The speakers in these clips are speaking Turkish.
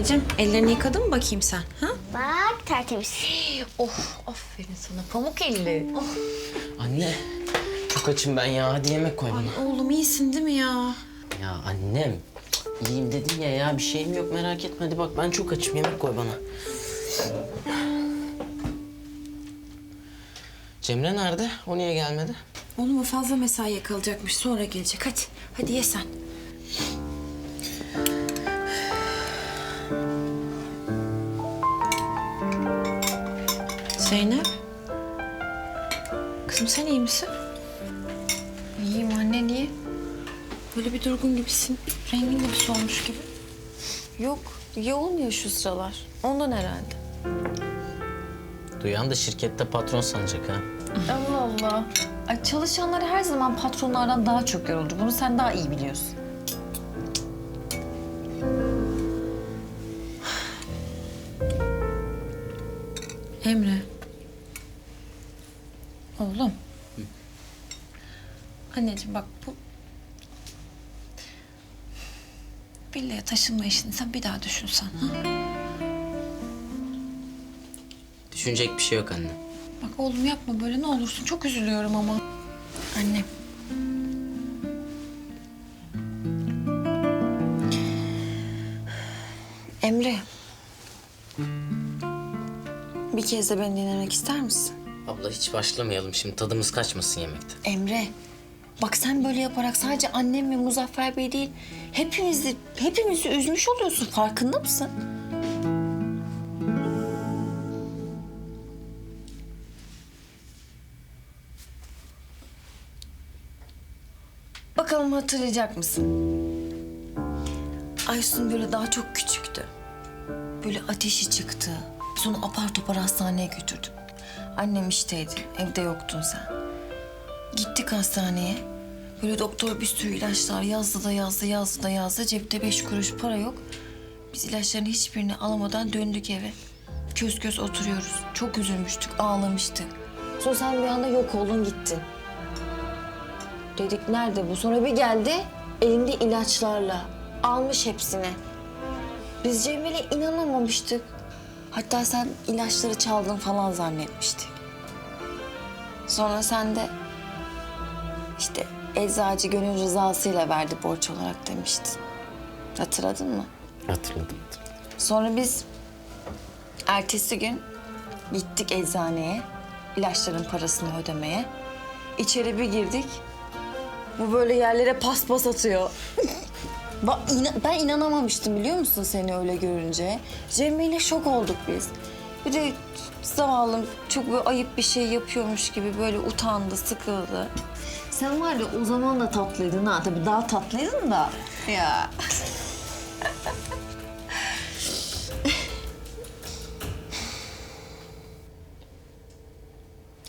anneciğim? Ellerini yıkadın mı bakayım sen? Ha? Bak tertemiz. Oh, aferin sana. Pamuk elli. Oh. Anne, çok açım ben ya. Hadi yemek koy bana. Oğlum iyisin değil mi ya? Ya annem, iyiyim dedim ya ya. Bir şeyim yok merak etme. Hadi bak ben çok açım. Yemek koy bana. Cemre nerede? O niye gelmedi? Oğlum o fazla mesaiye kalacakmış. Sonra gelecek. Hadi. Hadi ye sen. Zeynep. Kızım sen iyi misin? İyiyim anne niye? Böyle bir durgun gibisin. Rengin de bir solmuş gibi. Yok yoğun ya şu sıralar. Ondan herhalde. Duyan da şirkette patron sanacak ha. Allah Allah. Ay çalışanlar her zaman patronlardan daha çok yorulur. Bunu sen daha iyi biliyorsun. Anneciğim bak bu... Villaya taşınma işini sen bir daha düşünsen. Ha? Düşünecek bir şey yok anne. Bak oğlum yapma böyle ne olursun. Çok üzülüyorum ama. Annem. Emre. Bir kez de beni dinlemek ister misin? Abla hiç başlamayalım şimdi. Tadımız kaçmasın yemekte. Emre. Bak sen böyle yaparak sadece annem ve Muzaffer Bey değil, hepimizi, hepimizi üzmüş oluyorsun. Farkında mısın? Bakalım hatırlayacak mısın? Aysun böyle daha çok küçüktü. Böyle ateşi çıktı. Biz onu apar topar hastaneye götürdük. Annem işteydi, evde yoktun sen. Gittik hastaneye. Böyle doktor bir sürü ilaçlar yazdı da yazdı, yazdı da yazdı. Cepte beş kuruş para yok. Biz ilaçların hiçbirini alamadan döndük eve. Köz köz oturuyoruz. Çok üzülmüştük, ağlamıştık. Sonra sen bir anda yok oldun gittin. Dedik nerede bu? Sonra bir geldi elinde ilaçlarla. Almış hepsini. Biz Cemil'e inanamamıştık. Hatta sen ilaçları çaldın falan zannetmiştik. Sonra sen de işte eczacı gönül rızasıyla verdi borç olarak demiştin. Hatırladın mı? Hatırladım. Sonra biz ertesi gün gittik eczaneye. ilaçların parasını ödemeye. İçeri bir girdik. Bu böyle yerlere paspas atıyor. Bak, ina- ben inanamamıştım biliyor musun seni öyle görünce. Cemre ile şok olduk biz. Bir de zavallım çok böyle ayıp bir şey yapıyormuş gibi böyle utandı, sıkıldı. Sen var ya o zaman da tatlıydın ha. Tabii daha tatlıydın da. Ya.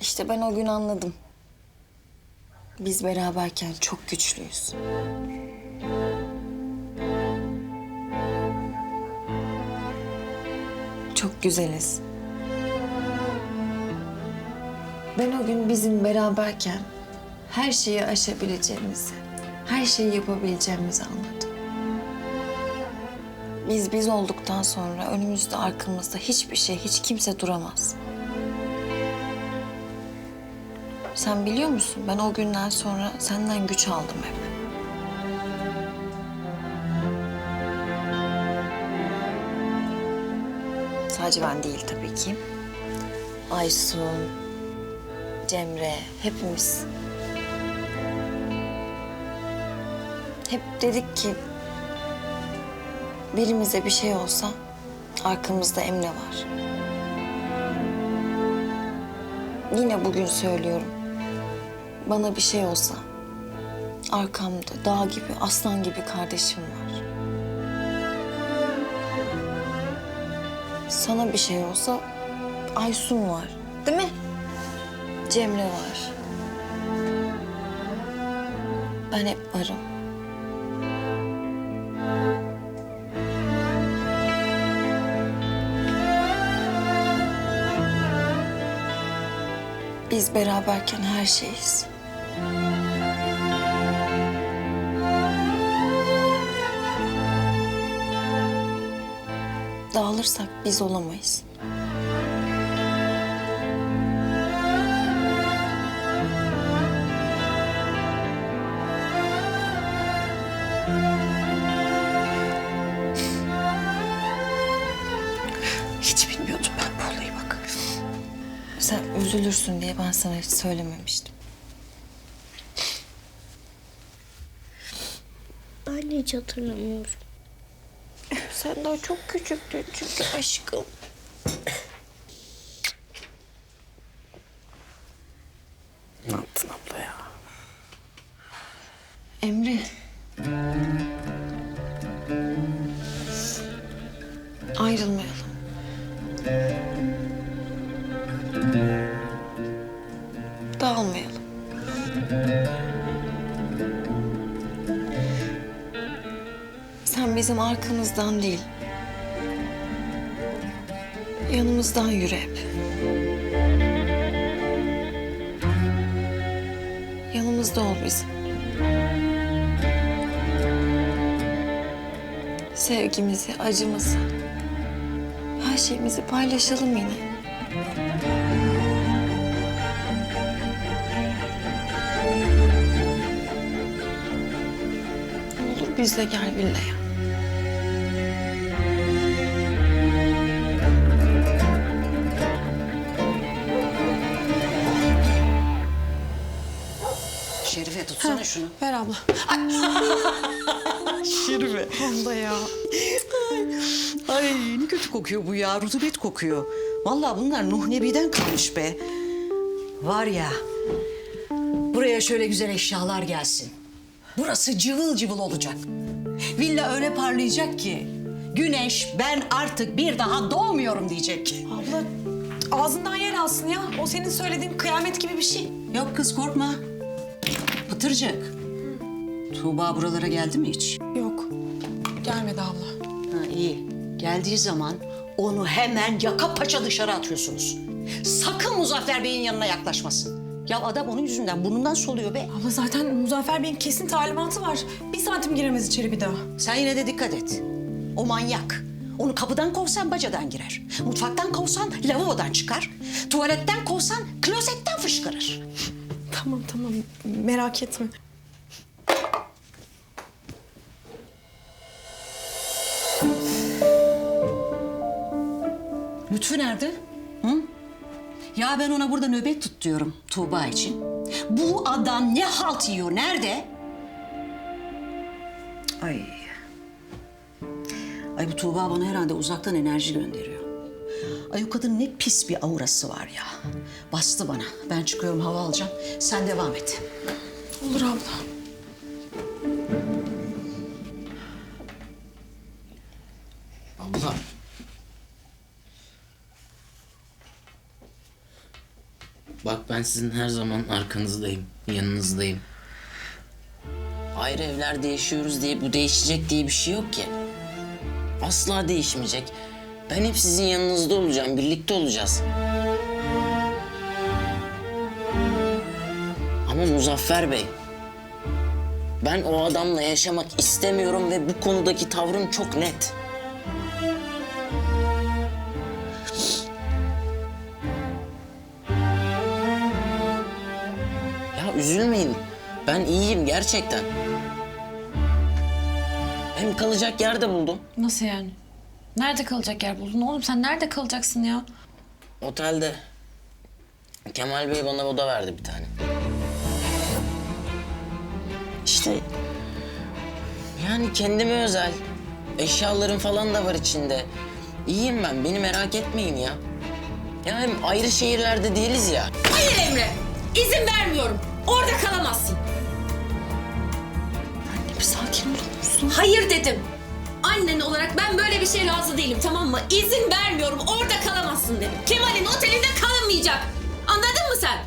İşte ben o gün anladım. Biz beraberken çok güçlüyüz. Çok güzeliz. Ben o gün bizim beraberken her şeyi aşabileceğimizi, her şeyi yapabileceğimizi anladım. Biz biz olduktan sonra önümüzde arkamızda hiçbir şey, hiç kimse duramaz. Sen biliyor musun ben o günden sonra senden güç aldım hep. Sadece ben değil tabii ki. Aysun, Cemre, hepimiz. Hep dedik ki birimize bir şey olsa arkamızda Emre var. Yine bugün söylüyorum. Bana bir şey olsa arkamda dağ gibi, aslan gibi kardeşim var. Sana bir şey olsa Aysun var. Değil mi? Cemre var. Ben hep varım. Biz beraberken her şeyiz. dağılırsak biz olamayız. Üzülürsün diye ben sana hiç söylememiştim. Ben hiç hatırlamıyorum. Sen daha çok küçüktün çünkü aşkım. Ne yaptın abla ya? Emre. Dağılmayalım. Sen bizim arkamızdan değil, yanımızdan yürü hep. Yanımızda ol bizim. Sevgimizi, acımızı, her şeyimizi paylaşalım yine. Bizle gel villaya. Şerife tutsana şunu. Ver abla. Şerife. Onda ya. Ay ne kötü kokuyor bu ya. Rutubet kokuyor. Vallahi bunlar Nuh Nebi'den kalmış be. Var ya. Buraya şöyle güzel eşyalar gelsin. Burası cıvıl cıvıl olacak. Villa öyle parlayacak ki. Güneş ben artık bir daha doğmuyorum diyecek. Abla ağzından yer alsın ya. O senin söylediğin kıyamet gibi bir şey. Yok kız korkma. Pıtırcık. Tuğba buralara geldi mi hiç? Yok. Gelmedi abla. Ha, iyi. Geldiği zaman onu hemen yaka paça dışarı atıyorsunuz. Sakın Muzaffer Bey'in yanına yaklaşmasın. Ya adam onun yüzünden burnundan soluyor be. Abla zaten Muzaffer Bey'in kesin talimatı var. Bir santim giremez içeri bir daha. Sen yine de dikkat et. O manyak. Onu kapıdan kovsan bacadan girer. Mutfaktan kovsan lavabodan çıkar. Tuvaletten kovsan klozetten fışkırır. Tamam tamam merak etme. Lütfü nerede? Ya ben ona burada nöbet tut diyorum Tuğba için. Bu adam ne halt yiyor? Nerede? Ay. Ay bu Tuğba bana herhalde uzaktan enerji gönderiyor. Ay o kadın ne pis bir aurası var ya. Bastı bana. Ben çıkıyorum hava alacağım. Sen devam et. Olur. Abla. Bak ben sizin her zaman arkanızdayım, yanınızdayım. Ayrı evlerde yaşıyoruz diye bu değişecek diye bir şey yok ki. Asla değişmeyecek. Ben hep sizin yanınızda olacağım, birlikte olacağız. Ama Muzaffer Bey, ben o adamla yaşamak istemiyorum ve bu konudaki tavrım çok net. Üzülmeyin. Ben iyiyim gerçekten. Hem kalacak yer de buldum. Nasıl yani? Nerede kalacak yer buldun oğlum? Sen nerede kalacaksın ya? Otelde. Kemal Bey bana oda verdi bir tane. İşte yani kendime özel. Eşyalarım falan da var içinde. İyiyim ben. Beni merak etmeyin ya. Ya hem ayrı şehirlerde değiliz ya. Hayır Emre. İzin vermiyorum. Orada kalamazsın. Anne bir sakin olur musun? Hayır dedim. Annen olarak ben böyle bir şey razı değilim tamam mı? İzin vermiyorum. Orada kalamazsın dedim. Kemal'in otelinde kalınmayacak. Anladın mı sen?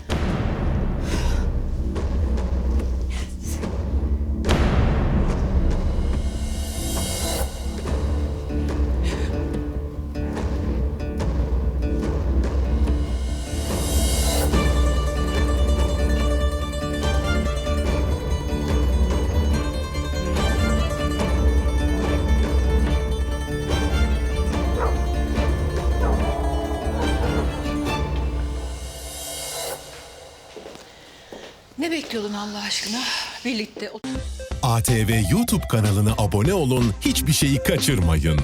Bekliyordun Allah aşkına? Birlikte ATV YouTube kanalına abone olun, hiçbir şeyi kaçırmayın.